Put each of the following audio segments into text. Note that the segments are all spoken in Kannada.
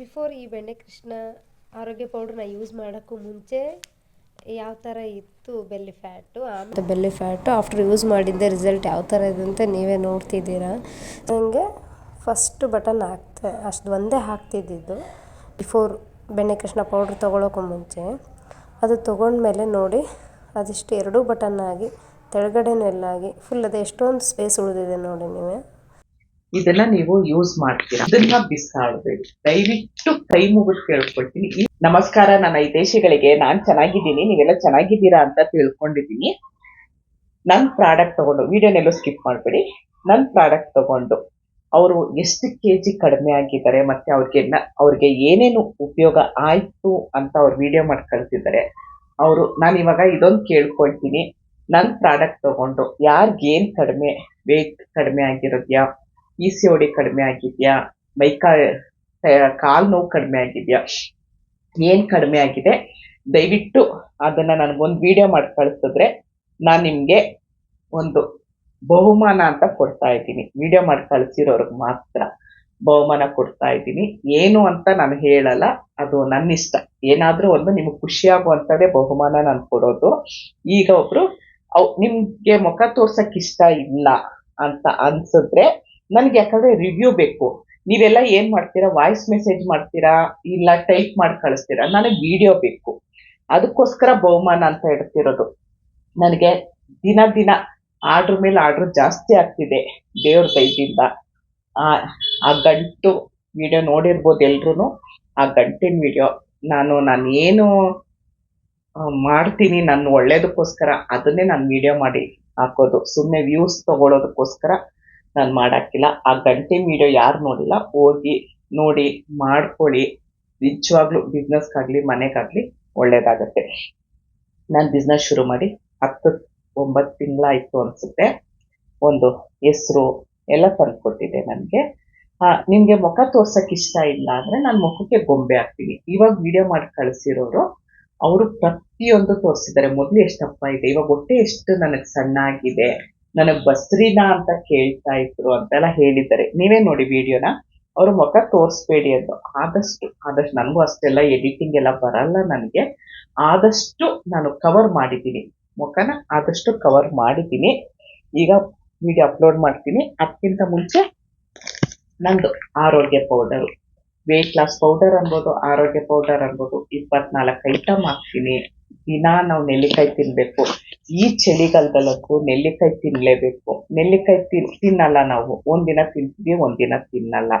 ಬಿಫೋರ್ ಈ ಬೆಣ್ಣೆ ಕೃಷ್ಣ ಆರೋಗ್ಯ ಪೌಡ್ರನ್ನ ಯೂಸ್ ಮಾಡೋಕ್ಕೂ ಮುಂಚೆ ಯಾವ ಥರ ಇತ್ತು belly fat belly fat after after use ಮಾಡಿದ್ದೆ ರಿಸಲ್ಟ್ ಯಾವ ಥರ ಇದೆ ಅಂತ ನೀವೇ ನೋಡ್ತಿದ್ದೀರಾ. ನನಗೆ ಫಸ್ಟ್ ಬಟನ್ ಹಾಕ್ತೆ, ಅಷ್ಟು ಒಂದೇ ಹಾಕ್ತಿದ್ದಿದ್ದು ಬಿಫೋರ್ ಬೆಣ್ಣೆ ಕೃಷ್ಣ ಪೌಡ್ರ್ ತೊಗೊಳೋಕ್ಕೂ ಮುಂಚೆ. ಅದು ತೊಗೊಂಡ್ಮೇಲೆ ನೋಡಿ ಅದಿಷ್ಟು ಎರಡೂ ಬಟನ್ ಆಗಿ, ತೆಳಗಡೆನೆಲ್ಲಾಗಿ ಫುಲ್ ಅದು ಎಷ್ಟೊಂದು ಸ್ಪೇಸ್ ಉಳಿದಿದೆ ನೋಡಿ ನೀವೇ. ಇದನ್ನ ನೀವು ಯೂಸ್ ಮಾಡ್ತೀರಾ? ಇದನ್ನ ಬಿಸಾಡ್ಬೇಕು ದಯವಿಟ್ಟು ಕೈ ಮುಗಿದು ಕೇಳ್ಕೊಳ್ತೀನಿ. ನಮಸ್ಕಾರ, ನನ್ನ ದೇಶಗಳಿಗೆ ನಾನ್ ಚೆನ್ನಾಗಿದ್ದೀನಿ. ನೀವೆಲ್ಲ ಚೆನ್ನಾಗಿದ್ದೀರಾ ಅಂತ ತಿಳ್ಕೊಂಡಿದ್ದೀನಿ. ನನ್ ಪ್ರಾಡಕ್ಟ್ ತಗೊಂಡು ವಿಡಿಯೋನೆಲ್ಲೂ ಸ್ಕಿಪ್ ಮಾಡಬೇಡಿ. ನನ್ ಪ್ರಾಡಕ್ಟ್ ತಗೊಂಡು ಅವರು ಎಷ್ಟು ಕೆ ಜಿ ಕಡಿಮೆ ಆಗಿದ್ದಾರೆ ಮತ್ತೆ ಅವ್ರಿಗೆ ಅವ್ರಿಗೆ ಏನೇನು ಉಪಯೋಗ ಆಯ್ತು ಅಂತ ಅವ್ರು ವಿಡಿಯೋ ಮಾಡಿ ಕಳ್ತಿದ್ದಾರೆ ಅವರು ನಾನು ಇವಾಗ ಇದೊಂದು ಕೇಳ್ಕೊಳ್ತೀನಿ. ನನ್ನ ಪ್ರಾಡಕ್ಟ್ ತಗೊಂಡು ಯಾರಿಗೇನು ಕಡಿಮೆ ವೇಟ್ ಕಡಿಮೆ ಆಗಿರೋದ್ಯಾ? ಇ ಸಿ ಒಡಿ ಕಡಿಮೆ ಆಗಿದೆಯಾ? ಮೈಕಾ ಕಾಲು ನೋವು ಕಡಿಮೆ ಆಗಿದೆಯಾ? ಏನ್ ಕಡಿಮೆ ಆಗಿದೆ? ದಯವಿಟ್ಟು ಅದನ್ನ ನನಗೊಂದು ವಿಡಿಯೋ ಮಾಡಿ ಕಳಿಸಿದ್ರೆ ನಾನು ನಿಮಗೆ ಒಂದು ಬಹುಮಾನ ಅಂತ ಕೊಡ್ತಾ ಇದ್ದೀನಿ. ವಿಡಿಯೋ ಮಾಡಿ ಕಳಿಸಿರೋರ್ಗೆ ಮಾತ್ರ ಬಹುಮಾನ ಕೊಡ್ತಾ ಇದ್ದೀನಿ. ಏನು ಅಂತ ನಾನು ಹೇಳಲ್ಲ. ಅದು ನನ್ನ ಇಷ್ಟ ಏನಾದರೂ ಒಂದು ನಿಮ್ಗೆ ಖುಷಿ ಆಗುವಂತದೇ ಬಹುಮಾನ ನಾನು ಕೊಡೋದು. ಈಗ ಒಬ್ರು, ಅವ್ ನಿಮಗೆ ಮುಖ ತೋರ್ಸಕ್ಕೆ ಇಷ್ಟ ಇಲ್ಲ ಅಂತ ಅನ್ಸಿದ್ರೆ ನನ್ಗೆ ಯಾಕಂದ್ರೆ ರಿವ್ಯೂ ಬೇಕು. ನೀವೆಲ್ಲ ಏನ್ ಮಾಡ್ತೀರಾ? ವಾಯ್ಸ್ ಮೆಸೇಜ್ ಮಾಡ್ತೀರಾ? ಇಲ್ಲ ಟೈಪ್ ಮಾಡಿ ಕಳಿಸ್ತೀರಾ? ನನಗೆ ವಿಡಿಯೋ ಬೇಕು. ಅದಕ್ಕೋಸ್ಕರ ಬಹುಮಾನ ಅಂತ ಹೇಳ್ತಿರೋದು. ನನಗೆ ದಿನ ದಿನ ಆರ್ಡ್ರ್ ಮೇಲೆ ಆರ್ಡ್ರ್ ಜಾಸ್ತಿ ಆಗ್ತಿದೆ ದೇವ್ರ ದಯದಿಂದ ಆ ಗಂಟು ವಿಡಿಯೋ ನೋಡಿರ್ಬೋದು ಎಲ್ರು ಆ ಗಂಟಿನ ವಿಡಿಯೋ ನಾನು ನಾನು ಏನು ಮಾಡ್ತೀನಿ ನನ್ನ ಒಳ್ಳೇದಕ್ಕೋಸ್ಕರ ಅದನ್ನೇ ನಾನು ವಿಡಿಯೋ ಮಾಡಿ ಹಾಕೋದು. ಸುಮ್ಮನೆ ವ್ಯೂಸ್ ತಗೊಳ್ಳೋದಕ್ಕೋಸ್ಕರ ನಾನು ಮಾಡಾಕಿಲ್ಲ ಆ ಗಂಟೆ ವಿಡಿಯೋ ಯಾರು ನೋಡಿಲ್ಲ, ಹೋಗಿ ನೋಡಿ ಮಾಡ್ಕೊಳ್ಳಿ ನಿಜವಾಗ್ಲೂ ಬಿಸ್ನೆಸ್ಗಾಗಲಿ ಮನೆಗಾಗಲಿ ಒಳ್ಳೇದಾಗತ್ತೆ. ನಾನು ಬಿಸ್ನೆಸ್ ಶುರು ಮಾಡಿ ಹತ್ತು ಒಂಬತ್ತು ತಿಂಗಳಾಯಿತು ಅನ್ಸುತ್ತೆ. ಒಂದು ಹೆಸರು ಎಲ್ಲ ತಂದ್ಕೊಟ್ಟಿದೆ ನನಗೆ. ನಿಮಗೆ ಮುಖ ತೋರ್ಸಕ್ ಇಷ್ಟ ಇಲ್ಲ ಅಂದರೆ ನಾನು ಮುಖಕ್ಕೆ ಗೊಂಬೆ ಹಾಕ್ತೀನಿ. ಇವಾಗ ವಿಡಿಯೋ ಮಾಡಿ ಕಳಿಸಿರೋರು, ಅವರು ಪ್ರತಿಯೊಂದು ತೋರಿಸಿದ್ದಾರೆ. ಮೊದಲು ಎಷ್ಟಪ್ಪ ಇದೆ? ಇವಾಗ ಹೊಟ್ಟೆ ಎಷ್ಟು ನನಗೆ ಸಣ್ಣ ಆಗಿದೆ ನನಗ್ ಬಸ್ರಿನಾ ಅಂತ ಕೇಳ್ತಾ ಇದ್ರು ಅಂತೆಲ್ಲ ಹೇಳಿದ್ದಾರೆ. ನೀವೇ ನೋಡಿ ವಿಡಿಯೋನ. ಅವ್ರ ಮುಖ ತೋರಿಸ್ಬೇಡಿ ಅಂತ ಆದಷ್ಟು ಆದಷ್ಟು ನನಗೂ ಅಷ್ಟೆಲ್ಲ ಎಡಿಟಿಂಗ್ ಎಲ್ಲ ಬರಲ್ಲ ನನಗೆ. ಆದಷ್ಟು ನಾನು ಕವರ್ ಮಾಡಿದ್ದೀನಿ. ಮುಖನ ಆದಷ್ಟು ಕವರ್ ಮಾಡಿದ್ದೀನಿ. ಈಗ ವಿಡಿಯೋ ಅಪ್ಲೋಡ್ ಮಾಡ್ತೀನಿ. ಅದಕ್ಕಿಂತ ಮುಂಚೆ ನಂದು ಆರೋಗ್ಯ ಪೌಡರು ವೇಟ್ ಲಾಸ್ ಪೌಡರ್ ಅನ್ಬೋದು, ಆರೋಗ್ಯ ಪೌಡರ್ ಅನ್ಬೋದು ಇಪ್ಪತ್ನಾಲ್ಕು ಐಟಮ್ ಹಾಕ್ತೀನಿ. ದಿನಾ ನಾವು ನೆಲ್ಲಿಕಾಯಿ ತಿನ್ಬೇಕು. ಈ ಚಳಿಗಾಲದಲ್ಲಂತೂ ನೆಲ್ಲಿಕಾಯಿ ತಿನ್ನಲೇಬೇಕು ನೆಲ್ಲಿಕಾಯಿ ತಿನ್, ತಿನ್ನಲ್ಲ ನಾವು. ಒಂದಿನ ತಿಂತೀವಿ ಒಂದಿನ ತಿನ್ನಲ್ಲ.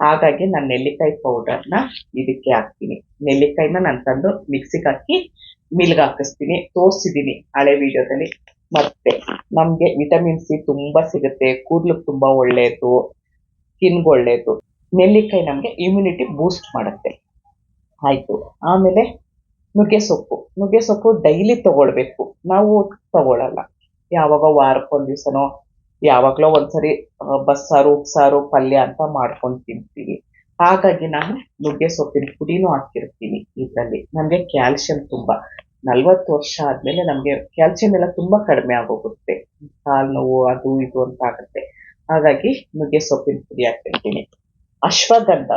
ಹಾಗಾಗಿ ನಾನು ನೆಲ್ಲಿಕಾಯಿ ಪೌಡರ್ನ ಇದಕ್ಕೆ ಹಾಕ್ತೀನಿ. ನೆಲ್ಲಿಕಾಯಿನ ನಾನು ತಂದು ಮಿಕ್ಸಿಗೆ ಹಾಕಿ ಮಿಲ್ಗೆ ಹಾಕಿಸ್ತೀನಿ. ತೋರಿಸಿದ್ದೀನಿ ಹಳೆ ವಿಡಿಯೋದಲ್ಲಿ. ಮತ್ತೆ ನಮ್ಗೆ ವಿಟಮಿನ್ ಸಿ ತುಂಬಾ ಸಿಗುತ್ತೆ. ಕೂದಲು ತುಂಬಾ ಒಳ್ಳೆಯದು ಸ್ಕಿನ್ಗೆ ಒಳ್ಳೆಯದು ನೆಲ್ಲಿಕಾಯಿ ನಮಗೆ ಇಮ್ಯುನಿಟಿ ಬೂಸ್ಟ್ ಮಾಡುತ್ತೆ. ಆಯ್ತು. ಆಮೇಲೆ ನುಗ್ಗೆ ಸೊಪ್ಪು. ನುಗ್ಗೆ ಸೊಪ್ಪು ಡೈಲಿ ತಗೊಳ್ಬೇಕು. ನಾವು ತಗೊಳಲ್ಲ. ಯಾವಾಗ ವಾರಕ್ಕೊಂದ್ ದಿವ್ಸನೋ, ಯಾವಾಗಲೋ ಒಂದ್ಸರಿ ಬಸ್ಸಾರು, ಉಪ್ಸಾರು, ಪಲ್ಯ ಅಂತ ಮಾಡ್ಕೊಂಡು ತಿಂತೀವಿ. ಹಾಗಾಗಿ ನಾನು ನುಗ್ಗೆ ಸೊಪ್ಪಿನ ಪುಡಿನೂ ಹಾಕಿರ್ತೀನಿ ಇದರಲ್ಲಿ. ನಮಗೆ ಕ್ಯಾಲ್ಸಿಯಂ ತುಂಬಾ. ನಲ್ವತ್ತು ವರ್ಷ ಆದ್ಮೇಲೆ ನಮಗೆ ಕ್ಯಾಲ್ಸಿಯಂ ಎಲ್ಲ ತುಂಬಾ ಕಡಿಮೆ ಆಗೋಗುತ್ತೆ. ಕಾಲು ನೋವು, ಅದು ಇದು ಅಂತ ಆಗುತ್ತೆ. ಹಾಗಾಗಿ ನುಗ್ಗೆ ಸೊಪ್ಪಿನ ಪುಡಿ ಹಾಕಿರ್ತೀನಿ. ಅಶ್ವಗಂಧ.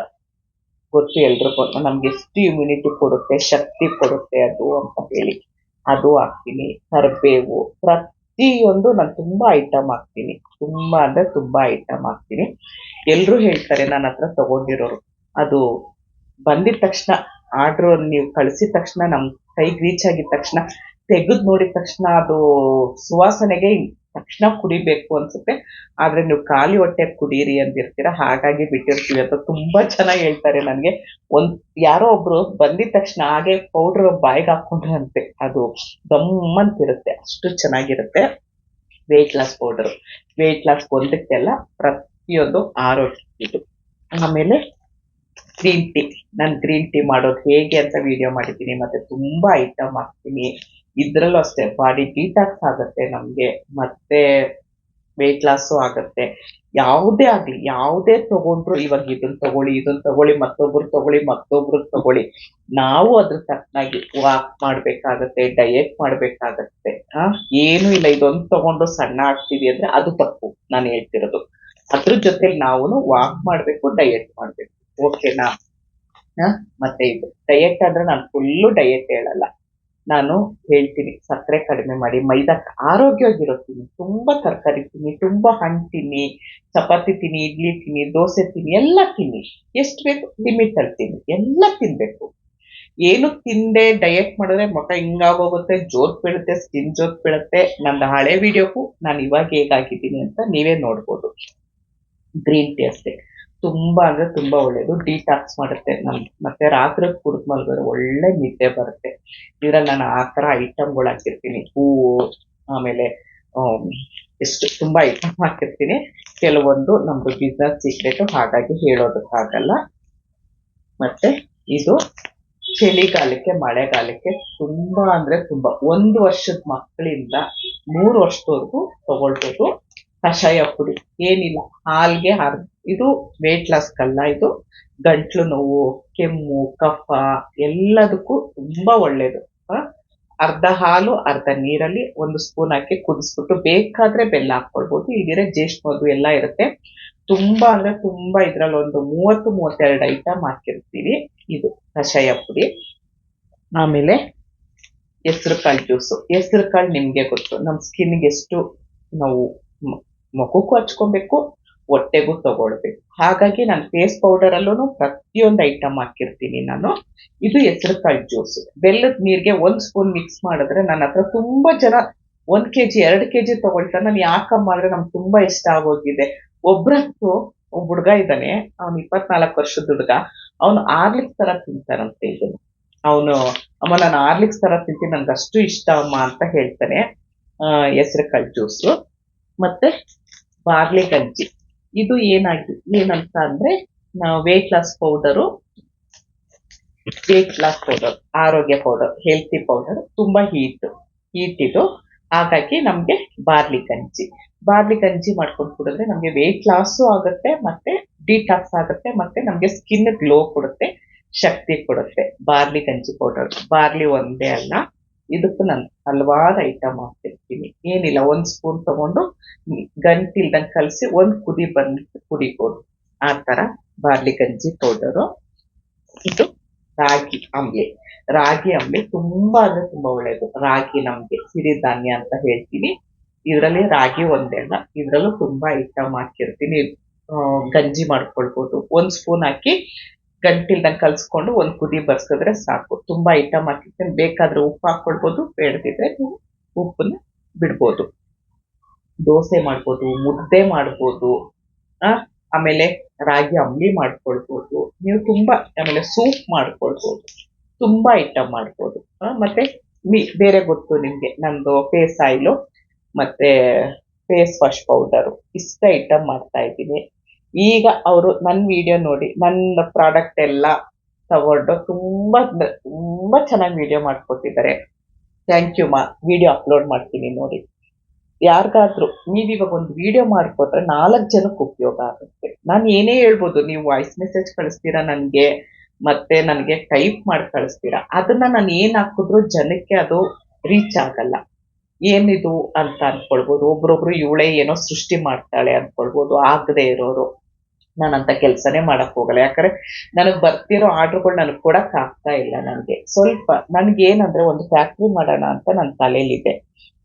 ಗೊತ್ತು ಎಲ್ರಿಗೂ, ನಮ್ಗೆ ಎಷ್ಟು ಇಮ್ಯುನಿಟಿ ಕೊಡುತ್ತೆ, ಶಕ್ತಿ ಕೊಡುತ್ತೆ ಅದು ಅಂತ ಹೇಳಿ, ಅದು ಹಾಕ್ತೀನಿ. ಕರ್ಬೇವು, ಪ್ರತಿಯೊಂದು ನಾನು ತುಂಬಾ ಐಟಮ್ ಹಾಕ್ತೀನಿ. ತುಂಬಾ ಅಂದ್ರೆ ತುಂಬಾ ಐಟಮ್ ಹಾಕ್ತೀನಿ. ಎಲ್ರು ಹೇಳ್ತಾರೆ ನನ್ನ ಹತ್ರ ತಗೊಂಡಿರೋರು. ಅದು ಬಂದಿದ ತಕ್ಷಣ, ಆರ್ಡರ್ ನೀವು ಕಳಿಸಿದ ತಕ್ಷಣ, ನಮ್ ಕೈಗೆ ರೀಚ್ ಆಗಿದ ತಕ್ಷಣ, ತೆಗೆದು ನೋಡಿದ ತಕ್ಷಣ ಅದು ಸುವಾಸನೆಗೆ ತಕ್ಷಣ ಕುಡಿಬೇಕು ಅನ್ಸುತ್ತೆ. ಆದ್ರೆ ನೀವು ಖಾಲಿ ಹೊಟ್ಟೆ ಕುಡೀರಿ ಅಂದಿರ್ತೀರ, ಹಾಗಾಗಿ ಬಿಟ್ಟಿರ್ತೀವಿ ಅಂತ ತುಂಬಾ ಚೆನ್ನಾಗಿ ಹೇಳ್ತಾರೆ ನನಗೆ. ಒಂದ್ ಯಾರೋ ಒಬ್ರು ಬಂದಿದ ತಕ್ಷಣ ಹಾಗೆ ಪೌಡರ್ ಬಾಯಿಗೆ ಅಂತೆ, ಅದು ಗಮ್ಮಂತಿರುತ್ತೆ, ಅಷ್ಟು ಚೆನ್ನಾಗಿರುತ್ತೆ. Weight loss powder weight loss ಒಂದಕ್ಕೆಲ್ಲ ಪ್ರತಿಯೊಂದು ಆರೋಗ್ಯ ಇದು. ಆಮೇಲೆ ಗ್ರೀನ್ ಟೀ ನಾನು ಗ್ರೀನ್ ಟೀ ಮಾಡೋದು ಹೇಗೆ ಅಂತ ವಿಡಿಯೋ ಮಾಡಿದ್ದೀನಿ, ಮತ್ತೆ ತುಂಬಾ ಐಟಮ್ ಹಾಕ್ತೀನಿ. ಇದ್ರಲ್ಲೂ ಅಷ್ಟೇ, ಬಾಡಿ ಡಿಟಾಕ್ಸ್ ಆಗುತ್ತೆ ನಮ್ಗೆ, ಮತ್ತೆ ವೆಯ್ಟ್ ಲಾಸು ಆಗುತ್ತೆ. ಯಾವುದೇ ಆಗ್ಲಿ, ಯಾವುದೇ ತಗೊಂಡ್ರು ಇವಾಗ ಇದನ್ನ ತಗೊಳ್ಳಿ ಇದನ್ನ ತಗೊಳ್ಳಿ, ಮತ್ತೊಬ್ರು ತಗೊಳ್ಳಿ ಮತ್ತೊಬ್ರು ತಗೊಳ್ಳಿ, ನಾವು ಅದ್ರ ತಕ್ಕನಾಗಿ ವಾಕ್ ಮಾಡ್ಬೇಕಾಗತ್ತೆ ಡಯೆಟ್ ಮಾಡ್ಬೇಕಾಗತ್ತೆ ಏನು ಇಲ್ಲ, ಇದೊಂದು ತಗೊಂಡು ಸಣ್ಣ ಆಗ್ತೀವಿ ಅಂದ್ರೆ ಅದು ತಪ್ಪು, ನಾನು ಹೇಳ್ತಿರೋದು. ಅದ್ರ ಜೊತೆ ನಾವು ವಾಕ್ ಮಾಡ್ಬೇಕು ಡಯೆಟ್ ಮಾಡ್ಬೇಕು ಓಕೆನಾ? ಮತ್ತೆ ಇದು ಡಯೆಟ್ ಅಂದ್ರೆ ನಾನು ಫುಲ್ಲು ಡಯೆಟ್ ಹೇಳಲ್ಲ. ನಾನು ಹೇಳ್ತೀನಿ, ಸಕ್ಕರೆ ಕಡಿಮೆ ಮಾಡಿ, ಮೈದಾ ಆರೋಗ್ಯವಾಗಿರೋ ತಿನ್ನಿ ತುಂಬ ತರಕಾರಿ ತಿನ್ನಿ, ತುಂಬ ಹಣ್ಣು ತಿನ್ನಿ, ಚಪಾತಿ ತಿನ್ನಿ, ಇಡ್ಲಿ ತಿನ್ನಿ, ದೋಸೆ ತಿನ್ನಿ, ಎಲ್ಲ ತಿನ್ನಿ. ಎಷ್ಟು ಬೇಕು ಲಿಮಿಟ್ ಅಲ್ಲಿ ತಿನ್ನಿ. ಎಲ್ಲ ತಿನ್ಬೇಕು. ಏನು ತಿಂದೆ ಡಯಟ್ ಮಾಡಿದ್ರೆ ಮುಖ ಹಿಂಗಾಗೋಗುತ್ತೆ, ಜೋತ್ ಬೀಳುತ್ತೆ ಸ್ಕಿನ್ ಜೋತ್ ಬೀಳುತ್ತೆ. ನನ್ನ ಹಳೆ ವಿಡಿಯೋಕ್ಕೂ ನಾನು ಇವಾಗ ಹೇಗಾಗಿದ್ದೀನಿ ಅಂತ ನೀವೇ ನೋಡ್ಬೋದು. ಗ್ರೀನ್ ಟೀ ಅಷ್ಟೇ. ತುಂಬಾ ಅಂದ್ರೆ ತುಂಬಾ ಒಳ್ಳೇದು. ಡಿಟಾಕ್ಸ್ ಮಾಡುತ್ತೆ ನಮ್ ಮತ್ತೆ ರಾತ್ರಿ ಕುಡಿದ್ ಮಲಗಿದ್ರೆ ಒಳ್ಳೆ ನಿದ್ದೆ ಬರುತ್ತೆ. ಇದ್ರಲ್ಲಿ ನಾನು ಆ ತರ ಐಟಮ್ಗಳು ಹಾಕಿರ್ತೀನಿ. ಹೂವು ಆಮೇಲೆ ಆಮ್, ಎಷ್ಟು ತುಂಬಾ ಐಟಮ್ ಹಾಕಿರ್ತೀನಿ. ಕೆಲವೊಂದು ನಮ್ದು ಬಿಸ್ನೆಸ್ ಸೀಕ್ರೆಟ್ ಹಾಗಾಗಿ ಹೇಳೋದಕ್ಕಾಗಲ್ಲ. ಮತ್ತೆ ಇದು ಚಳಿಗಾಲಕ್ಕೆ ಮಳೆಗಾಲಕ್ಕೆ ತುಂಬಾ ಅಂದ್ರೆ ತುಂಬಾ. ಒಂದು ವರ್ಷದ ಮಕ್ಕಳಿಂದ ಮೂರು ವರ್ಷದವರೆಗೂ ತಗೊಳ್ಬೋದು. ಕಷಾಯ ಪುಡಿ. ಏನಿಲ್ಲ, ಹಾಲ್ಗೆ ಅರ್ಧ ಇದು ವೇಟ್ ಲಾಸ್ಗಲ್ಲ ಇದು ಗಂಟ್ಲು ನೋವು, ಕೆಮ್ಮು, ಕಫ, ಎಲ್ಲದಕ್ಕೂ ತುಂಬಾ ಒಳ್ಳೆಯದು ಅರ್ಧ ಹಾಲು, ಅರ್ಧ ನೀರಲ್ಲಿ ಒಂದು ಸ್ಪೂನ್ ಹಾಕಿ ಕುದಿಸ್ಬಿಟ್ಟು ಬೇಕಾದ್ರೆ ಬೆಲ್ಲ ಹಾಕ್ಕೊಳ್ಬೋದು ಈಗಿರೋ ಜ್ಯೇಷ್ಠ ಮಧು ಎಲ್ಲ ಇರುತ್ತೆ. ತುಂಬಾ ಅಂದ್ರೆ ತುಂಬಾ ಇದ್ರಲ್ಲಿ ಒಂದು ಮೂವತ್ತು, ಮೂವತ್ತೆರಡು ಐಟಮ್ ಹಾಕಿರ್ತೀವಿ. ಇದು ಕಷಾಯ ಪುಡಿ. ಆಮೇಲೆ ಹೆಸ್ರು ಕಾಳು ಜ್ಯೂಸು. ಹೆಸ್ರು ಕಾಳು ನಿಮ್ಗೆ ಗೊತ್ತು ನಮ್ಮ ಸ್ಕಿನ್ಗೆ ಎಷ್ಟು ನಾವು. ಮ- ಮುಖಕ್ಕೂ ಹಚ್ಕೊಬೇಕು, ಹೊಟ್ಟೆಗೂ ತಗೊಳ್ಬೇಕು. ಹಾಗಾಗಿ ನಾನು ಫೇಸ್ ಪೌಡರ್ ಅಲ್ಲೂ ಪ್ರತಿಯೊಂದು ಐಟಮ್ ಹಾಕಿರ್ತೀನಿ ನಾನು. ಇದು ಹೆಸರು ಕಾಳು ಜ್ಯೂಸ್ ಬೆಲ್ಲದ ನೀರಿಗೆ ಒಂದ್ ಸ್ಪೂನ್ ಮಿಕ್ಸ್ ಮಾಡಿದ್ರೆ ನನ್ನ ಹತ್ರ ತುಂಬಾ ಜನ ಒಂದ್ ಕೆಜಿ, ಎರಡ್ ಕೆಜಿ ತಗೊಳ್ತಾರೆ. ನಾನು ಯಾಕಮ್ಮ ಅಂದ್ರೆ ನಮ್ಗೆ ತುಂಬಾ ಇಷ್ಟ ಆಗೋಗಿದೆ. ಒಬ್ರಂತೂ ಒಬ್ಬ ಹುಡ್ಗ ಇದ್ದಾನೆ, ಅವ್ನು ಇಪ್ಪತ್ನಾಲ್ಕು ವರ್ಷದ ಹುಡುಗ. ಅವನು ಆರ್ಲಿಕ್ಸ್ ತರ ತಿಂತಾರಂತೆ ಇದನ್ನ. ಅವನು, ಅಮ್ಮ ನಾನು ಆರ್ಲಿಕ್ಸ್ ತರ ತಿಂತೀನಿ ನನ್ಗೆ ಅಷ್ಟು ಇಷ್ಟ ಅಮ್ಮ ಅಂತ ಹೇಳ್ತಾನೆ. ಹೆಸರು ಕಾಳು ಜ್ಯೂಸು ಮತ್ತೆ ಬಾರ್ಲಿ ಗಂಜಿ ಇದು ಏನಾಗಿ, ಏನಂತ ಅಂದ್ರೆ weight loss powder weight loss powder ಆರೋಗ್ಯ ಪೌಡರ್ ಹೆಲ್ತಿ ಪೌಡರ್ ತುಂಬಾ ಹೀಟ್ ಹೀಟ್ ಇದು. ಹಾಗಾಗಿ ನಮ್ಗೆ ಬಾರ್ಲಿ ಗಂಜಿ ಬಾರ್ಲಿ ಗಂಜಿ ಮಾಡ್ಕೊಂಡು ಕುಡಿದ್ರೆ ನಮ್ಗೆ ವೇಟ್ ಲಾಸು ಆಗುತ್ತೆ, ಮತ್ತೆ ಡಿಟಾಕ್ಸ್ ಆಗುತ್ತೆ, ಮತ್ತೆ ನಮ್ಗೆ ಸ್ಕಿನ್ ಗ್ಲೋ ಕೊಡುತ್ತೆ, ಶಕ್ತಿ ಕೊಡುತ್ತೆ ಬಾರ್ಲಿ ಗಂಜಿ ಪೌಡರ್ ಬಾರ್ಲಿ ಒಂದೇ ಅಲ್ಲ. ಇದಕ್ಕೂ ನಾನು ಹಲವಾರು ಐಟಮ್ ಹಾಕ್ತಿರ್ತೀನಿ ಏನಿಲ್ಲ ಒಂದು ಸ್ಪೂನ್ ತಗೊಂಡು ಗಂಟಿಲ್ದಂಗೆ ಕಲಸಿ ಒಂದು ಕುದಿ ಬಂದ್ಬಿಟ್ಟು ಕುಡಿಬೋದು ಆ ಥರ ಬಾರ್ಲಿ ಗಂಜಿ ಪೌಡರು ಇದು ರಾಗಿ ಅಂಬ್ಲಿ ರಾಗಿ ಅಂಬ್ಲಿ ತುಂಬಾ ಅಂದ್ರೆ ತುಂಬಾ ಒಳ್ಳೇದು ರಾಗಿ ನಮ್ಗೆ ಸಿರಿಧಾನ್ಯ ಅಂತ ಹೇಳ್ತೀನಿ ಇದರಲ್ಲಿ ರಾಗಿ ಒಂದೇ ಅಲ್ಲ ಇದ್ರಲ್ಲೂ ತುಂಬಾ ಐಟಮ್ ಹಾಕಿರ್ತೀನಿ ಗಂಜಿ ಮಾಡ್ಕೊಳ್ಬೋದು ಒಂದ್ ಸ್ಪೂನ್ ಹಾಕಿ ಗಂಟಿಲ್ದಂಗೆ ಕಲ್ಸ್ಕೊಂಡು ಒಂದು ಕುದಿ ಬರ್ಸಿದ್ರೆ ಸಾಕು. ತುಂಬಾ ಐಟಮ್ ಹಾಕಿರ್ತೀನಿ ಬೇಕಾದ್ರೆ ಉಪ್ಪು ಹಾಕೊಳ್ಬೋದು, ಬೇಡದಿದ್ರೆ ನೀವು ಉಪ್ಪನ್ನ ಬಿಡ್ಬೋದು. ದೋಸೆ ಮಾಡ್ಬೋದು, ಮುದ್ದೆ ಮಾಡ್ಬೋದು ಆಮೇಲೆ ರಾಗಿ ಅಂಬ್ಲಿ ಮಾಡ್ಕೊಳ್ಬೋದು. ನೀವು ತುಂಬಾ, ಆಮೇಲೆ ಸೂಪ್ ಮಾಡ್ಕೊಳ್ಬೋದು. ತುಂಬಾ ಐಟಮ್ ಮಾಡ್ಬೋದು. ಮತ್ತೆ ಮಿ, ಬೇರೆ ಗೊತ್ತು ನಿಮ್ಗೆ, ನಂದು ಫೇಸ್ ಆಯಿಲು ಮತ್ತೆ ಫೇಸ್ ವಾಶ್ ಪೌಡರು ಇಷ್ಟ ಐಟಮ್ ಮಾಡ್ತಾ ಇದ್ದೀನಿ. ಈಗ ಅವರು ನನ್ನ ವಿಡಿಯೋ ನೋಡಿ ನನ್ನ ಪ್ರಾಡಕ್ಟ್ ಎಲ್ಲ ತಗೊಂಡು ತುಂಬ ತುಂಬ ಚೆನ್ನಾಗಿ ವಿಡಿಯೋ ಮಾಡ್ಕೊಟ್ಟಿದ್ದಾರೆ. ಥ್ಯಾಂಕ್ ಯು ಮಾ ವಿಡಿಯೋ ಅಪ್ಲೋಡ್ ಮಾಡ್ತೀನಿ ನೋಡಿ. ಯಾರಿಗಾದ್ರೂ ನೀವು ಇವಾಗ ಒಂದು ವಿಡಿಯೋ ಮಾಡಿಕೊಟ್ರೆ ನಾಲ್ಕು ಜನಕ್ಕೆ ಉಪಯೋಗ ಆಗುತ್ತೆ. ನಾನು ಏನೇ ಹೇಳ್ಬೋದು, ನೀವು ವಾಯ್ಸ್ ಮೆಸೇಜ್ ಕಳಿಸ್ತೀರಾ ನನಗೆ, ಮತ್ತೆ ನನಗೆ ಟೈಪ್ ಮಾಡಿ ಕಳಿಸ್ತೀರಾ, ಅದನ್ನ ನಾನು ಏನ್ ಹಾಕಿದ್ರು ಜನಕ್ಕೆ ಅದು ರೀಚ್ ಆಗಲ್ಲ. ಏನಿದು ಅಂತ ಅನ್ಕೊಳ್ಬೋದು, ಒಬ್ರೊಬ್ರು ಇವಳೇ ಏನೋ ಸೃಷ್ಟಿ ಮಾಡ್ತಾಳೆ ಅನ್ಕೊಳ್ಬೋದು, ಆಗದೆ ಇರೋರು. ನಾನಂತ ಕೆಲಸನೇ ಮಾಡಕ್ ಹೋಗಲ್ಲ. ಯಾಕಂದ್ರೆ ನನಗೆ ಬರ್ತಿರೋ ಆರ್ಡರ್ಗಳು ನನಗೆ ಕೊಡಕ್ ಆಗ್ತಾ ಇಲ್ಲ ನನಗೆ. ಸ್ವಲ್ಪ ನನ್ಗೆ ಏನಂದ್ರೆ ಒಂದು ಫ್ಯಾಕ್ಟ್ರಿ ಮಾಡೋಣ ಅಂತ ನನ್ನ ತಲೆಯಲ್ಲಿದೆ.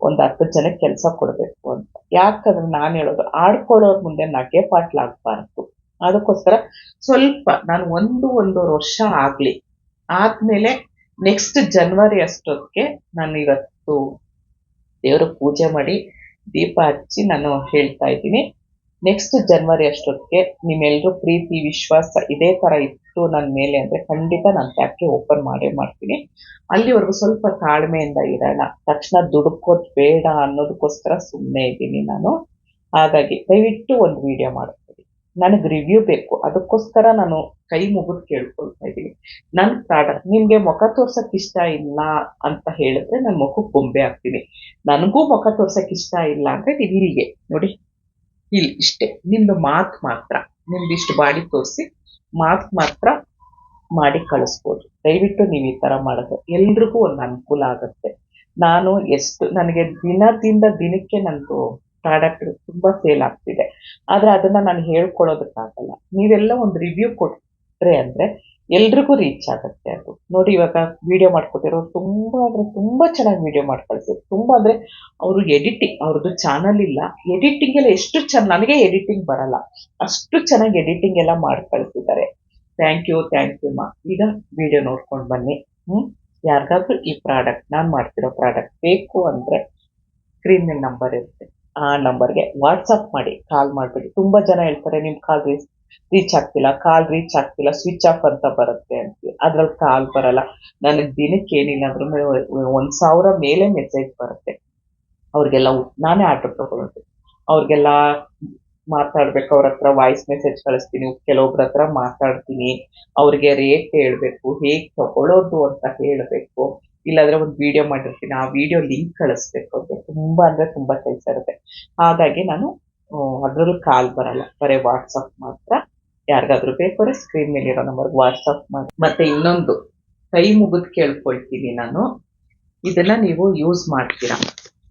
ಒಂದು ಹತ್ತು ಜನಕ್ಕೆ ಕೆಲಸ ಕೊಡಬೇಕು ಅಂತ. ಯಾಕಂದ್ರೆ ನಾನು ಹೇಳೋದು ಆಡ್ಕೊಳ್ಳೋರ್ ಮುಂದೆ ನಗೆ ಪಾಟ್ಲಾಗಬಾರ್ದು. ಅದಕ್ಕೋಸ್ಕರ ಸ್ವಲ್ಪ ನಾನು ಒಂದು ಒಂದೂವರೆ ವರ್ಷ ಆಗ್ಲಿ. ಆದ್ಮೇಲೆ ನೆಕ್ಸ್ಟ್ ಜನವರಿ ಅಷ್ಟೊತ್ತಿಗೆ ನಾನು ಇವತ್ತು ದೇವ್ರ ಪೂಜೆ ಮಾಡಿ ದೀಪ ಹಚ್ಚಿ ನಾನು ಹೇಳ್ತಾ ಇದ್ದೀನಿ. ನೆಕ್ಸ್ಟ್ ಜನವರಿ ಅಷ್ಟೊತ್ತಿಗೆ ನಿಮ್ಮೆಲ್ಲರೂ ಪ್ರೀತಿ, ವಿಶ್ವಾಸ ಇದೇ ಥರ ಇತ್ತು ನನ್ನ ಮೇಲೆ ಅಂದರೆ ಖಂಡಿತ ನಾನು ಫ್ಯಾಕ್ಟ್ರಿ ಓಪನ್ ಮಾಡೇ ಮಾಡ್ತೀನಿ. ಅಲ್ಲಿವರೆಗೂ ಸ್ವಲ್ಪ ತಾಳ್ಮೆಯಿಂದ ಇರೋಣ. ತಕ್ಷಣ ದುಡುಕೋದ್ ಬೇಡ ಅನ್ನೋದಕ್ಕೋಸ್ಕರ ಸುಮ್ಮನೆ ಇದ್ದೀನಿ ನಾನು. ಹಾಗಾಗಿ ದಯವಿಟ್ಟು ಒಂದು ವಿಡಿಯೋ ಮಾಡ್ತೀನಿ ನನಗೆ ರಿವ್ಯೂ ಬೇಕು. ಅದಕ್ಕೋಸ್ಕರ ನಾನು ಕೈ ಮುಗಿದು ಕೇಳ್ಕೊಳ್ತಾ ಇದ್ದೀನಿ. ನನ್ನ ಪ್ರಾಡಕ್ಟ್ ನಿಮಗೆ ಮುಖ ತೋರ್ಸೋಕೆ ಇಷ್ಟ ಇಲ್ಲ ಅಂತ ಹೇಳಿದ್ರೆ ನಾನು ಮುಖಕ್ಕೆ ಗೊಂಬೆ ಆಗ್ತೀನಿ ನನಗೂ ಮುಖ ತೋರ್ಸೋಕೆ ಇಷ್ಟ ಇಲ್ಲ ಅಂದರೆ ಇಲ್ಲಿಗೆ ನೋಡಿ. ಇಲ್ಲಿ, ಇಷ್ಟೇ. ನಿಮ್ದು ಮಾತು ಮಾತ್ರ. ನಿಮ್ದು ಇಷ್ಟು ಬಾಡಿ ತೋರಿಸಿ ಮಾತು ಮಾತ್ರ ಮಾಡಿ ಕಳಿಸ್ಬೋದು. ದಯವಿಟ್ಟು ನೀವು ಈ ತರ ಮಾಡೋದು. ಎಲ್ರಿಗೂ ಒಂದು ಅನುಕೂಲ ಆಗುತ್ತೆ. ನಾನು ಎಷ್ಟು, ನನಗೆ ದಿನದಿಂದ ದಿನಕ್ಕೆ ನಂದು ಪ್ರಾಡಕ್ಟ್ ತುಂಬಾ ಸೇಲ್ ಆಗ್ತಿದೆ. ಆದ್ರೆ ಅದನ್ನ ನಾನು ಹೇಳ್ಕೊಳ್ಳೋದಕ್ಕಾಗಲ್ಲ. ನೀವೆಲ್ಲ ಒಂದು ರಿವ್ಯೂ ಕೊಟ್ ಕೊಟ್ರೆ ಅಂದರೆ ಎಲ್ರಿಗೂ ರೀಚ್ ಆಗುತ್ತೆ ಅದು. ನೋಡಿ ಇವಾಗ ವಿಡಿಯೋ ಮಾಡ್ಕೊಟ್ಟಿರೋರು ತುಂಬಾ ಅಂದರೆ ತುಂಬಾ ಚೆನ್ನಾಗಿ ವಿಡಿಯೋ ಮಾಡಿ ಕಳಿಸಿದ್ರು ತುಂಬಾ ಅಂದ್ರೆ ಅವರು ಎಡಿಟಿಂಗ್ ಅವ್ರದ್ದು ಚಾನಲ್ ಇಲ್ಲ. ಎಡಿಟಿಂಗ್ ಎಲ್ಲ ಎಷ್ಟು ಚೆನ್ನ ನನಗೆ ಎಡಿಟಿಂಗ್ ಬರಲ್ಲ. ಅಷ್ಟು ಚೆನ್ನಾಗಿ ಎಡಿಟಿಂಗ್ ಎಲ್ಲ ಮಾಡಿ ಥ್ಯಾಂಕ್ ಯು ಥ್ಯಾಂಕ್ ಯು ಮಾ. ಈಗ ವಿಡಿಯೋ ನೋಡ್ಕೊಂಡು ಬನ್ನಿ. ಹ್ಞೂ ಯಾರಿಗಾದ್ರೂ ಈ ಪ್ರಾಡಕ್ಟ್ ನಾನು ಮಾಡ್ತಿರೋ ಪ್ರಾಡಕ್ಟ್ ಬೇಕು ಅಂದ್ರೆ ಸ್ಕ್ರೀನ್ ನಂಬರ್ ಇರುತ್ತೆ. ಆ ನಂಬರ್ಗೆ ವಾಟ್ಸಪ್ ಮಾಡಿ ಕಾಲ್ ಮಾಡಿಬಿಡಿ. ತುಂಬಾ ಜನ ಹೇಳ್ತಾರೆ ನಿಮ್ಮ ಕಾಲ್ ರೀಚ್ ಆಗ್ತಿಲ್ಲ ಕಾಲ್ ರೀಚ್ ಆಗ್ತಿಲ್ಲ ಸ್ವಿಚ್ ಆಫ್ ಅಂತ ಬರುತ್ತೆ ಅಂತ ಅದ್ರಲ್ಲಿ ಕಾಲ್ ಬರಲ್ಲ. ನನಗೆ ದಿನಕ್ಕೆ ಏನಿಲ್ಲ ಅಂದ್ರೂ ಒಂದ್ ಸಾವಿರ ಮೇಲೆ ಮೆಸೇಜ್ ಬರುತ್ತೆ. ಅವ್ರಿಗೆಲ್ಲ ನಾನೇ ಆರ್ಡರ್ ತಗೊಳ್ಳೋದು ಅವ್ರಿಗೆಲ್ಲ ಮಾತಾಡ್ಬೇಕು, ಅವ್ರ ಹತ್ರ ವಾಯ್ಸ್ ಮೆಸೇಜ್ ಕಳಿಸ್ತೀನಿ, ಕೆಲವೊಬ್ರ ಹತ್ರ ಮಾತಾಡ್ತೀನಿ. ಅವ್ರಿಗೆ ರೇಟ್ ಹೇಳ್ಬೇಕು, ಹೇಗ್ ತಗೊಳ್ಳೋದು ಅಂತ ಹೇಳ್ಬೇಕು. ಇಲ್ಲಾಂದ್ರೆ ಒಂದು ವಿಡಿಯೋ ಮಾಡಿರ್ತೀನಿ. ಆ ವಿಡಿಯೋ ಲಿಂಕ್ ಕಳಿಸ್ಬೇಕು. ಅಂತ ತುಂಬಾ ಅಂದ್ರೆ ತುಂಬಾ ಕೆಲಸ ಇರುತ್ತೆ. ಹಾಗಾಗಿ ನಾನು ಅದ್ರಲ್ಲೂ ಕಾಲ್ ಬರಲ್ಲ. ಬರೀ ವಾಟ್ಸಪ್ ಮಾತ್ರ. ಯಾರಿಗಾದ್ರೂ ಬೇಕಾದ್ರೆ ಸ್ಕ್ರೀನ್ ಮೇಲೆ ಇರೋ ನಂಬರ್ಗೆ ವಾಟ್ಸಪ್ ಮಾಡಿ. ಮತ್ತೆ ಇನ್ನೊಂದು, ಕೈ ಮುಗಿದು ಕೇಳ್ಕೊಳ್ತೀನಿ ನಾನು. ಇದನ್ನ ನೀವು ಯೂಸ್ ಮಾಡ್ತೀರಾ?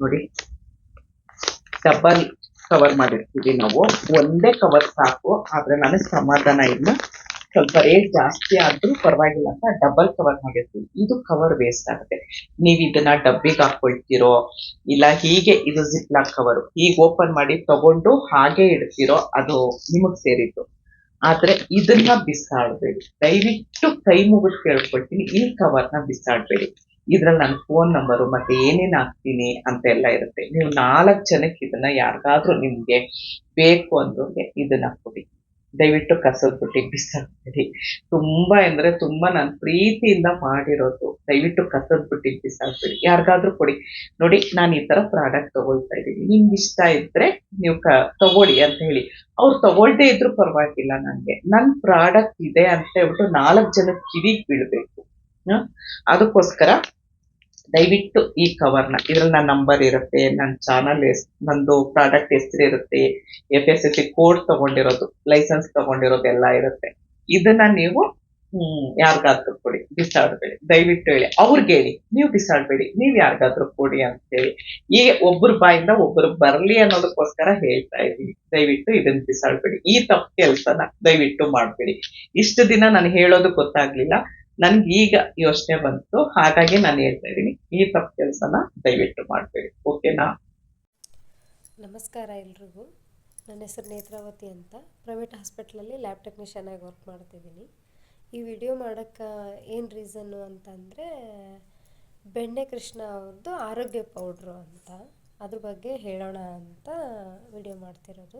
ನೋಡಿ. ಡಬಲ್ ಕವರ್ ಮಾಡಿರ್ತೀವಿ ನಾವು. ಒಂದೇ ಕವರ್ ಸಾಕು, ಆದ್ರೆ ನನಗೆ ಸಮಾಧಾನ ಇಲ್ಲ. ಸ್ವಲ್ಪ ರೇಟ್ ಜಾಸ್ತಿ ಆದ್ರೂ ಪರವಾಗಿಲ್ಲ ಅಂತ ಡಬಲ್ ಕವರ್ ಮಾಡಿರ್ತೀವಿ. ಇದು ಕವರ್ ವೇಸ್ಟ್ ಆಗುತ್ತೆ. ನೀವ್ ಇದನ್ನ ಡಬ್ಬಿಗೆ ಹಾಕೊಳ್ತಿರೋ, ಇಲ್ಲ ಹೀಗೆ ಇದು ಜಿಪ್ಲಾಕ್ ಕವರ್ ಹೀಗೆ ಓಪನ್ ಮಾಡಿ ತಗೊಂಡು ಹಾಗೆ ಇಡ್ತಿರೋ, ಅದು ನಿಮಗ್ ಸೇರಿದ್ದು. ಆದ್ರೆ ಇದನ್ನ ಬಿಸಾಡ್ಬೇಡಿ. ದಯವಿಟ್ಟು ಕೈ ಮುಗಿದು ಕೇಳ್ಕೊಳ್ತೀನಿ, ಈ ಕವರ್ನ ಬಿಸಾಡ್ಬೇಡಿ. ಇದ್ರಲ್ಲಿ ನನ್ನ ಫೋನ್ ನಂಬರು ಮತ್ತೆ ಏನೇನ್ ಹಾಕ್ತೀನಿ ಅಂತ ಎಲ್ಲ ಇರುತ್ತೆ. ನೀವು ನಾಲ್ಕು ಜನಕ್ಕೆ ಇದನ್ನ ಯಾರಿಗಾದ್ರೂ ನಿಮ್ಗೆ ಬೇಕು ಅಂದವ್ರಿಗೆ ಇದನ್ನ ಕೊಡಿ. ದಯವಿಟ್ಟು ಕಸದ ಬಿಸಾಕ್ಬೇಡಿ ತುಂಬಾ ಅಂದ್ರೆ ತುಂಬಾ ನಾನು ಪ್ರೀತಿಯಿಂದ ಮಾಡಿರೋದು. ದಯವಿಟ್ಟು ಕಸದ ಬಿಸಾಕ್ಬೇಡಿ ಯಾರಿಗಾದ್ರೂ ಕೊಡಿ. ನೋಡಿ, ನಾನು ಈ ತರ ಪ್ರಾಡಕ್ಟ್ ತಗೊಳ್ತಾ ಇದ್ದೀನಿ. ನಿಮ್ಗೆ ಇಷ್ಟ ಇದ್ರೆ ನೀವು ಕ, ತಗೊಳ್ಳಿ ಅಂತ ಹೇಳಿ. ಅವ್ರು ತಗೊಳ್ದೇ ಇದ್ರು ಪರವಾಗಿಲ್ಲ ನನಗೆ ನನ್ ಪ್ರಾಡಕ್ಟ್ ಇದೆ ಅಂತ ಹೇಳ್ಬಿಟ್ಟು ನಾಲ್ಕು ಜನ ಕಿವಿಗೆ ಬೀಳ್ಬೇಕು? ಅದಕ್ಕೋಸ್ಕರ ದಯವಿಟ್ಟು ಈ ಕವರ್ನ ಇದ್ರಲ್ಲಿ ನನ್ನ ನಂಬರ್ ಇರುತ್ತೆ, ನನ್ನ ಚಾನಲ್ ಎಸ್, ನಂದು ಪ್ರಾಡಕ್ಟ್ ಹೆಸರು ಇರುತ್ತೆ F S S C code ತಗೊಂಡಿರೋದು ಲೈಸೆನ್ಸ್ ತಗೊಂಡಿರೋದು ಎಲ್ಲ ಇರುತ್ತೆ. ಇದನ್ನ ನೀವು ಯಾರಿಗಾದ್ರೂ ಕೊಡಿ ಬಿಸಾಡಬೇಡಿ ದಯವಿಟ್ಟು ಹೇಳಿ. ಅವ್ರಿಗೆ ಹೇಳಿ. ನೀವು ಬಿಸಾಡಬೇಡಿ ನೀವು ಯಾರಿಗಾದ್ರೂ ಕೊಡಿ ಅಂತ ಹೇಳಿ. ಈಗ ಒಬ್ಬರ ಬಾಯಿಂದ ಒಬ್ಬರು ಬರಲಿ ಅನ್ನೋದಕ್ಕೋಸ್ಕರ ಹೇಳ್ತಾ ಇದ್ದೀನಿ. ದಯವಿಟ್ಟು ಇದನ್ನ ಬಿಸಾಡಬೇಡಿ ಈ ತಪ್ಪು ಕೆಲಸನ ದಯವಿಟ್ಟು ಮಾಡಬೇಡಿ. ಇಷ್ಟು ದಿನ ನಾನು ಹೇಳೋದು ಗೊತ್ತಾಗ್ಲಿಲ್ಲ. ನನ್ಗೆ ಈಗ ಯೋಚನೆ ಬಂತು. ಹಾಗಾಗಿ ನಾನು ಹೇಳ್ತಾ ಇದ್ದೀನಿ, ಈ ತಪ್ಪು ಕೆಲಸನ ದಯವಿಟ್ಟು ಮಾಡಬೇಡಿ. ಓಕೆನಾ? ನಮಸ್ಕಾರ ಎಲ್ರಿಗೂ. ನನ್ನ ಹೆಸರು ನೇತ್ರಾವತಿ ಅಂತ. ಪ್ರೈವೇಟ್ ಹಾಸ್ಪಿಟ್ಲಲ್ಲಿ ಲ್ಯಾಬ್ ಟೆಕ್ನಿಷಿಯನ್ ಆಗಿ ವರ್ಕ್ ಮಾಡ್ತಿದ್ದೀನಿ ಈ ವಿಡಿಯೋ ಮಾಡೋಕ್ಕೆ ಏನು ರೀಸನ್ನು ಅಂತಂದರೆ, ಬೆಣ್ಣೆ ಕೃಷ್ಣ ಅವ್ರದ್ದು ಆರೋಗ್ಯ ಪೌಡ್ರು ಅಂತ. ಅದ್ರ ಬಗ್ಗೆ ಹೇಳೋಣ ಅಂತ ವಿಡಿಯೋ ಮಾಡ್ತಿರೋದು.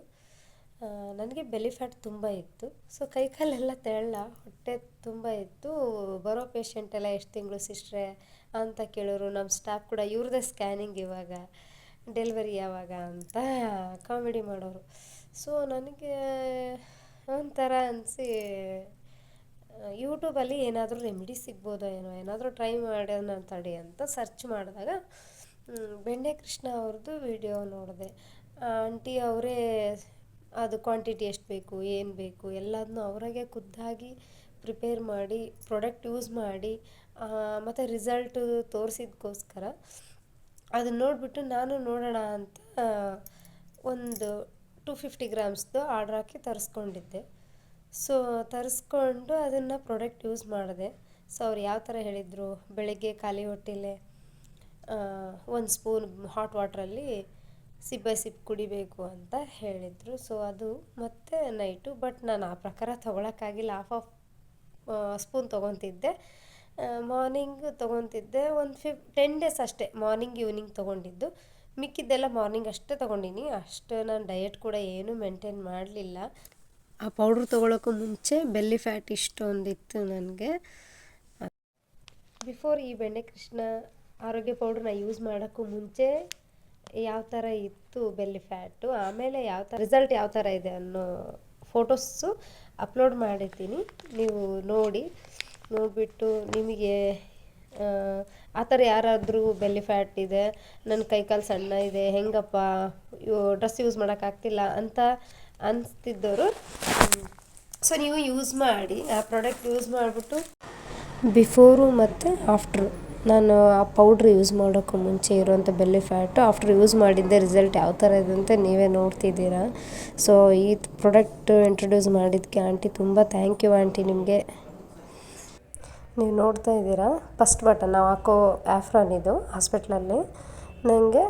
ನನಗೆ ಬೆಲಿ ಫ್ಯಾಟ್ ತುಂಬ ಇತ್ತು. ಸೊ ಕೈಕಾಲೆಲ್ಲ ತೆಳ್ಳ, ಹೊಟ್ಟೆ ತುಂಬ ಇತ್ತು. ಬರೋ ಪೇಷಂಟ್ ಎಲ್ಲ ಎಷ್ಟು ತಿಂಗಳು ಸಿಸ್ಟ್ರೆ ಅಂತ ಕೇಳೋರು ನಮ್ಮ ಸ್ಟಾಫ್ ಕೂಡ ಇವ್ರದ್ದೇ ಸ್ಕ್ಯಾನಿಂಗ್ ಇವಾಗ ಡೆಲಿವರಿ ಯಾವಾಗ ಅಂತ ಕಾಮಿಡಿ ಮಾಡೋರು. ಸೊ ನನಗೆ ಒಂಥರ ಅನಿಸಿ ಯೂಟ್ಯೂಬಲ್ಲಿ ಏನಾದರೂ ರೆಮಿಡಿ ಸಿಗ್ಬೋದೋ ಏನೋ, ಏನಾದರೂ ಟ್ರೈ ಮಾಡೋಣ ತಡಿ ಅಂತ ಸರ್ಚ್ ಮಾಡಿದಾಗ ಬೆಂಡೆ ಕೃಷ್ಣ ಅವ್ರದ್ದು ವಿಡಿಯೋ ನೋಡಿದೆ. ಆಂಟಿ ಅವರೇ ಅದು ಕ್ವಾಂಟಿಟಿ ಎಷ್ಟು ಬೇಕು, ಏನು ಬೇಕು ಎಲ್ಲದನ್ನೂ ಅವರಾಗೆ ಖುದ್ದಾಗಿ ಪ್ರಿಪೇರ್ ಮಾಡಿ ಪ್ರಾಡಕ್ಟ್ ಯೂಸ್ ಮಾಡಿ ಮತ್ತು ರಿಸಲ್ಟು ತೋರಿಸಿದ್ಕೋಸ್ಕರ ಅದನ್ನ ನೋಡಿಬಿಟ್ಟು ನಾನು ನೋಡೋಣ ಅಂತ ಒಂದು ಟು ಫಿಫ್ಟಿ ಗ್ರಾಮ್ಸ್ದು ಆರ್ಡ್ರ್ ಹಾಕಿ ತರಿಸ್ಕೊಂಡಿದ್ದೆ. ಸೊ ತರಿಸ್ಕೊಂಡು ಅದನ್ನು ಪ್ರಾಡಕ್ಟ್ ಯೂಸ್ ಮಾಡಿದೆ. ಸೊ ಅವ್ರು ಯಾವ ಥರ ಹೇಳಿದರು? ಬೆಳಗ್ಗೆ ಖಾಲಿ ಹೊಟ್ಟೆಲೆ ಒಂದು ಸ್ಪೂನ್ ಹಾಟ್ ವಾಟ್ರಲ್ಲಿ ಸಿಪ್ ಬೈ ಸಿಪ್ ಕುಡಿಬೇಕು ಅಂತ ಹೇಳಿದರು. ಸೊ ಅದು ಮತ್ತೆ ನೈಟು ಬಟ್ ನಾನು ಆ ಪ್ರಕಾರ ತೊಗೊಳಕ್ಕಾಗಿಲ್ಲ. ಹಾಫ್ ಆಫ್ ಸ್ಪೂನ್ ತೊಗೊತಿದ್ದೆ. ಮಾರ್ನಿಂಗ್ ತೊಗೊತಿದ್ದೆ. ಒಂದು ಫಿಫ್ ಟೆನ್ ಡೇಸ್ ಅಷ್ಟೇ ಮಾರ್ನಿಂಗ್ ಈವ್ನಿಂಗ್ ತೊಗೊಂಡಿದ್ದು. ಮಿಕ್ಕಿದ್ದೆಲ್ಲ ಮಾರ್ನಿಂಗ್ ಅಷ್ಟೇ ತೊಗೊಂಡಿನಿ. ಅಷ್ಟು ನಾನು ಡಯಟ್ ಕೂಡ ಏನೂ ಮೇಂಟೈನ್ ಮಾಡಲಿಲ್ಲ. ಆ ಪೌಡ್ರ್ ತೊಗೊಳೋಕ್ಕೂ ಮುಂಚೆ ಬೆಲ್ಲಿ ಫ್ಯಾಟ್ ಇಷ್ಟೊಂದಿತ್ತು ನನಗೆ. ಬಿಫೋರ್ ಈ ಬೆಣ್ಣೆ ಕೃಷ್ಣ ಆರೋಗ್ಯ ಪೌಡ್ರನ್ನ ಯೂಸ್ ಮಾಡೋಕ್ಕೂ ಮುಂಚೆ ಯಾವ ಥರ ಇತ್ತು ಬೆಲ್ಲಿ ಫ್ಯಾಟು ಆಮೇಲೆ ಯಾವ ಥರ ರಿಸಲ್ಟ್ ಯಾವ ಥರ ಇದೆ ಅನ್ನೋ ಫೋಟೋಸು ಅಪ್ಲೋಡ್ ಮಾಡಿರ್ತೀನಿ ನೀವು ನೋಡಿ ನೋಡಿಬಿಟ್ಟು ನಿಮಗೆ ಆ, ಥರ ಯಾರಾದರೂ ಬೆಲ್ಲಿ ಫ್ಯಾಟ್ ಇದೆ ನನ್ನ ಕೈಕಾಲು ಸಣ್ಣ ಇದೆ ಹೆಂಗಪ್ಪ ಡ್ರೆಸ್ ಯೂಸ್ ಮಾಡೋಕ್ಕಾಗ್ತಿಲ್ಲ ಅಂತ ಅನಿಸ್ತಿದ್ದವರು ಸೊ ನೀವು ಯೂಸ್ ಮಾಡಿ ಆ ಪ್ರಾಡಕ್ಟ್ ಯೂಸ್ ಮಾಡಿಬಿಟ್ಟು ಬಿಫೋರು ಮತ್ತು ಆಫ್ಟ್ರು ನಾನು ಆ ಪೌಡ್ರ್ ಯೂಸ್ ಮಾಡೋಕ್ಕೂ ಮುಂಚೆ ಇರುವಂಥ ಬೆಲ್ಲಿ ಫ್ಯಾಟು ಆಫ್ಟರ್ ಯೂಸ್ ಮಾಡಿದ್ದೆ ರಿಸಲ್ಟ್ ಯಾವ ಥರ ಇದೆ ಅಂತ ನೀವೇ ನೋಡ್ತಿದ್ದೀರಾ. ಸೊ ಈ ಪ್ರಾಡಕ್ಟ್ ಇಂಟ್ರೊಡ್ಯೂಸ್ ಮಾಡಿದ್ದಕ್ಕೆ ಆಂಟಿ ತುಂಬ ಥ್ಯಾಂಕ್ ಯು ಆಂಟಿ ನಿಮಗೆ. ನೀವು ನೋಡ್ತಾ ಇದ್ದೀರಾ? ಫಸ್ಟ್ ಬಟನ್ ನಾವು ಹಾಕೋ ಆ್ಯಫ್ರಾನ್ ಇದು ಹಾಸ್ಪಿಟ್ಲಲ್ಲಿ ನನಗೆ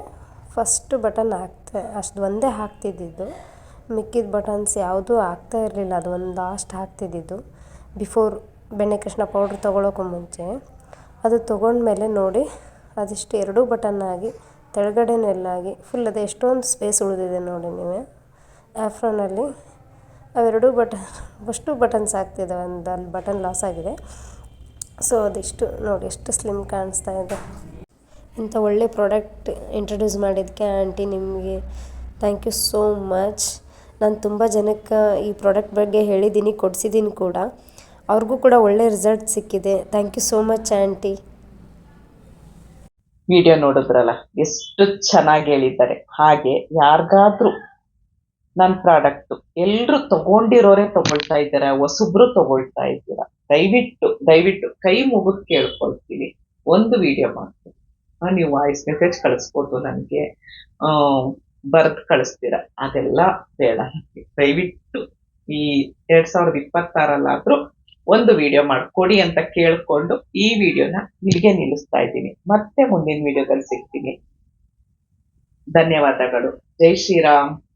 ಫಸ್ಟ್ ಬಟನ್ ಹಾಕ್ತೆ, ಅಷ್ಟು ಒಂದೇ ಹಾಕ್ತಿದ್ದಿದ್ದು. ಮಿಕ್ಕಿದ ಬಟನ್ಸ್ ಯಾವುದೂ ಆಗ್ತಾ ಇರಲಿಲ್ಲ, ಅದು ಒಂದು ಲಾಸ್ಟ್ ಹಾಕ್ತಿದ್ದಿದ್ದು. ಬಿಫೋರ್ ಬೆಣ್ಣೆ ಕೃಷ್ಣ ಪೌಡ್ರ್ ತೊಗೊಳೋಕ್ಕೂ ಮುಂಚೆ. ಅದು ತೊಗೊಂಡ್ಮೇಲೆ ನೋಡಿ, ಅದಿಷ್ಟು ಎರಡೂ ಬಟನ್ ಆಗಿ ತೆಳಗಡೆನೆಲ್ಲಾಗಿ ಫುಲ್ ಅದು ಎಷ್ಟೊಂದು ಸ್ಪೇಸ್ ಉಳಿದಿದೆ ನೋಡಿ ನೀವು. ಆ್ಯಫ್ರೋನಲ್ಲಿ ಅವೆರಡೂ ಬಟನ್ ಅಷ್ಟು ಬಟನ್ಸ್ ಆಗ್ತಿದೆ ಒಂದು ಅಲ್ಲಿ ಬಟನ್ ಲಾಸ್ ಆಗಿದೆ. ಸೊ ಅದಿಷ್ಟು ನೋಡಿ, ಎಷ್ಟು ಸ್ಲಿಮ್ ಕಾಣಿಸ್ತಾ ಇದೆ. ಇಂಥ ಒಳ್ಳೆ ಪ್ರಾಡಕ್ಟ್ ಇಂಟ್ರೊಡ್ಯೂಸ್ ಮಾಡಿದ್ದಕ್ಕೆ ಆಂಟಿ ನಿಮಗೆ ಥ್ಯಾಂಕ್ ಯು ಸೋ ಮಚ್ ನಾನು ತುಂಬ ಜನಕ್ಕೆ ಈ ಪ್ರಾಡಕ್ಟ್ ಬಗ್ಗೆ ಹೇಳಿದ್ದೀನಿ, ಕೊಡಿಸಿದ್ದೀನಿ ಕೂಡ. ಅವ್ರಿಗೂ ಕೂಡ ಒಳ್ಳೆ ರಿಸಲ್ಟ್ ಸಿಕ್ಕಿದೆ. Thank you so much aunty video ನೋಡಿದ್ರಲ್ಲ, ಎಷ್ಟು ಚೆನ್ನಾಗಿ ಹೇಳಿದ್ದಾರೆ. ಹಾಗೆ ಯಾರಿಗಾದ್ರೂ ನನ್ನ ಪ್ರಾಡಕ್ಟ್ ಎಲ್ಲರೂ ತಗೊಂಡಿರೋರೇ ತಗೊಳ್ತಾ ಇದ್ದಾರೆ? ಹೊಸಬ್ರು ತಗೊಳ್ತಾ ಇದ್ದೀರಾ? ದಯವಿಟ್ಟು ದಯವಿಟ್ಟು ಕೈ ಮುಗಿದು ಕೇಳ್ಕೊಳ್ತೀನಿ. ಒಂದು ವಿಡಿಯೋ ಮಾಡ್ತೀನಿ ನೀವು ವಾಯ್ಸ್ ಮೆಸೇಜ್ ಕಳಿಸ್ಬೋದು ನನಗೆ ಬರೆದು ಕಳಿಸ್ತೀರಾ? ಅದೆಲ್ಲ ಬೇಡ. ದಯವಿಟ್ಟು ಈ ಎರಡ್ ಸಾವಿರದ ಇಪ್ಪತ್ತಾರಲ್ಲಾದ್ರೂ ಒಂದು ವಿಡಿಯೋ ಮಾಡಿಕೊಡಿ ಅಂತ ಕೇಳ್ಕೊಂಡು ಈ ವಿಡಿಯೋನ ಇಲ್ಲಿಗೆ ನಿಲ್ಲಿಸ್ತಾ ಇದ್ದೀನಿ. ಮತ್ತೆ ಮುಂದಿನ ವಿಡಿಯೋದಲ್ಲಿ ಸಿಗ್ತೀನಿ. ಧನ್ಯವಾದಗಳು. ಜೈ ಶ್ರೀರಾಮ್.